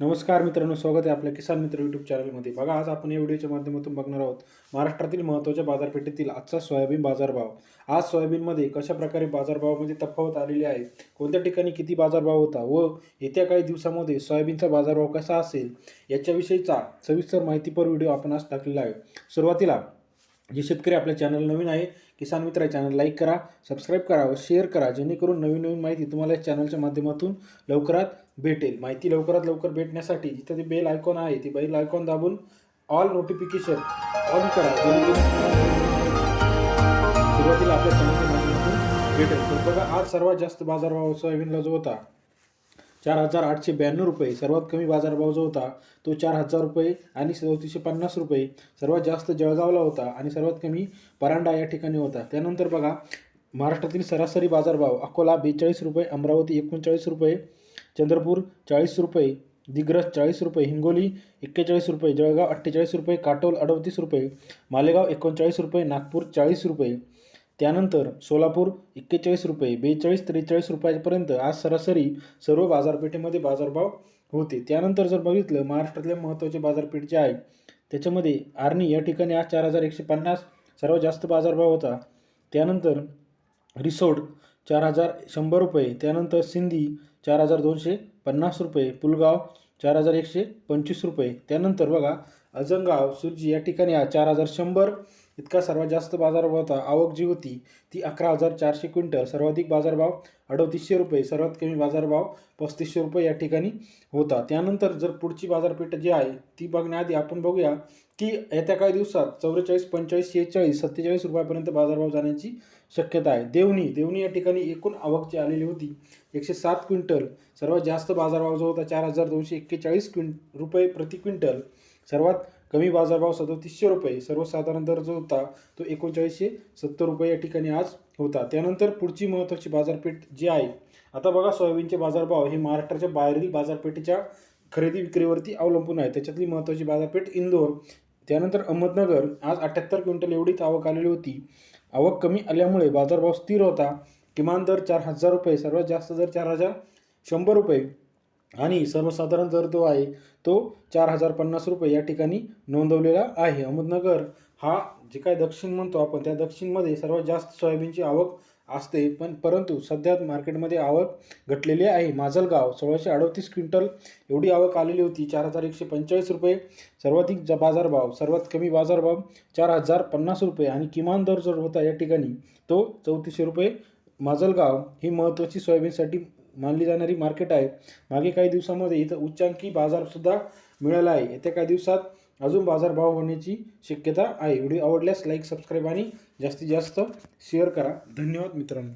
नमस्कार मित्रांनो स्वागत आहे आपल्या किसान मित्र यूट्यूब चॅनलमध्ये बघा आज आपण या व्हिडिओच्या माध्यमातून बघणार आहोत महाराष्ट्रातील महत्त्वाच्या बाजारपेठेतील आजचा सोयाबीन बाजारभाव. आज सोयाबीनमध्ये कशा प्रकारे बाजारभावामध्ये म्हणजे तफावत आलेली आहे? कोणत्या ठिकाणी किती बाजारभाव होता? व येत्या काही दिवसामध्ये सोयाबीनचा बाजारभाव कसा असेल? याच्याविषयीचा सविस्तर माहितीपर व्हिडिओ आपण आज टाकलेला आहे. सुरुवातीला जे शेतकरी आपल्या चॅनल नवीन आहे किसान मित्र चॅनल लाईक करा सबस्क्राईब करा व शेअर करा. जेणेकरून नवीन नवीन माहिती तुम्हाला या चॅनलच्या माध्यमातून लवकरात भेटेल. माहिती लवकरात लवकर भेटण्यासाठी जिथं ते बेल आयकॉन आहे ती बेल आयकॉन दाबून ऑल नोटिफिकेशन ऑन करा. जेणेकरून सुरुवातीला आपल्या चॅनलच्या माध्यमातून भेटेल. तर बघा आज सर्वात जास्त बाजारभाव सोयाबीनला जो होता चार हजार आठशे ब्याण्णव रुपये. सर्वात कमी बाजारभाव जो होता तो चार हजार रुपये आणि चौतीसशे पन्नास रुपये. सर्वात जास्त जळगावला होता आणि सर्वात कमी परांडा या ठिकाणी होता. त्यानंतर बघा महाराष्ट्रातील सरासरी बाजारभाव अकोला बेचाळीस रुपये अमरावती एकोणचाळीस रुपये चंद्रपूर चाळीस रुपये दिग्रस चाळीस रुपये हिंगोली एक्केचाळीस रुपये जळगाव अठ्ठेचाळीस रुपये काटोल अडतीस रुपये मालेगाव एकोणचाळीस रुपये नागपूर चाळीस रुपये. त्यानंतर सोलापूर एक्केचाळीस रुपये बेचाळीस त्रेचाळीस रुपयापर्यंत आज सरासरी सर्व बाजारपेठेमध्ये बाजारभाव होते. त्यानंतर जर बघितलं महाराष्ट्रातले महत्त्वाचे बाजारपेठ जे आहे त्याच्यामध्ये आर्नी या ठिकाणी आज चार हजार एकशे पन्नास सर्वात जास्त बाजारभाव होता. त्यानंतर रिसोड चार हजार शंभर रुपये त्यानंतर सिंधी चार हजार दोनशे पन्नास रुपये पुलगाव चार हजार एकशे पंचवीस रुपये. त्यानंतर बघा अजंगाव सुरजी या ठिकाणी चार हजार शंभर इतका सर्वात जास्त बाजारभाव होता. आवक जी होती ती अकरा हजार चारशे क्विंटल. सर्वाधिक बाजारभाव अडतीसशे रुपये सर्वात कमी बाजारभाव पस्तीसशे रुपये या ठिकाणी होता. त्यानंतर जर पुढची बाजारपेठ जी आहे ती बघण्याआधी आपण बघूया की येत्या काही दिवसात चौवेचाळीस पंचेचाळीस शेहेचाळीस सत्तेचाळीस रुपयापर्यंत बाजारभाव जाण्याची शक्यता आहे. देवणी देवणी या ठिकाणी एकूण आवक जी आलेली होती एकशे सात क्विंटल. सर्वात जास्त बाजारभाव जो होता चार हजार दोनशे एक्केचाळीस क्विं रुपये प्रति क्विंटल. सर्वात कमी बाजारभाव सदतीसशे रुपये. सर्वसाधारण दर जो होता तो एकोणचाळीसशे सत्तर रुपये या ठिकाणी आज होता. त्यानंतर पुढची महत्त्वाची बाजारपेठ जी आहे आता बघा सोयाबीनचे बाजारभाव. हे महाराष्ट्राच्या बाहेरील बाजारपेठेच्या खरेदी विक्रीवरती अवलंबून आहे. त्याच्यातली महत्त्वाची बाजारपेठ इंदोर. त्यानंतर अहमदनगर. आज अठ्ठ्याहत्तर क्विंटल एवढीच आवक आलेली होती. आवक कमी आल्यामुळे बाजारभाव स्थिर होता. किमान दर चार हजार रुपये. सर्वात जास्त दर चार हजार शंभर रुपये. आणि सर्वसाधारण दर जो आहे तो चार हजार पन्नास रुपये या ठिकाणी नोंदवलेला आहे. अहमदनगर हा जे काय दक्षिण म्हणतो आपण त्या दक्षिणमध्ये सर्वात जास्त सोयाबीनची आवक असते पण परंतु सध्या मार्केटमध्ये आवक घटलेली आहे. माजलगाव सोळाशे अडतीस क्विंटल एवढी आवक आलेली होती चार हजार एकशे पंचेचाळीस रुपये. सर्वाधिक ज बाजारभाव सर्वात कमी बाजारभाव चार हजार पन्नास रुपये आणि किमान दर जर होता या ठिकाणी तो चौतीसशे रुपये. माजलगाव ही महत्त्वाची सोयाबीनसाठी मानली जाणारी मार्केट आहे. मागे काही दिवसामध्ये इथं उच्चांकी बाजारसुद्धा मिळाला आहे. येत्या काही दिवसात अजून बाजारभाव होण्याची शक्यता आहे. व्हिडिओ आवडल्यास लाईक सबस्क्राईब आणि जास्तीत जास्त शेअर करा. धन्यवाद मित्रांनो.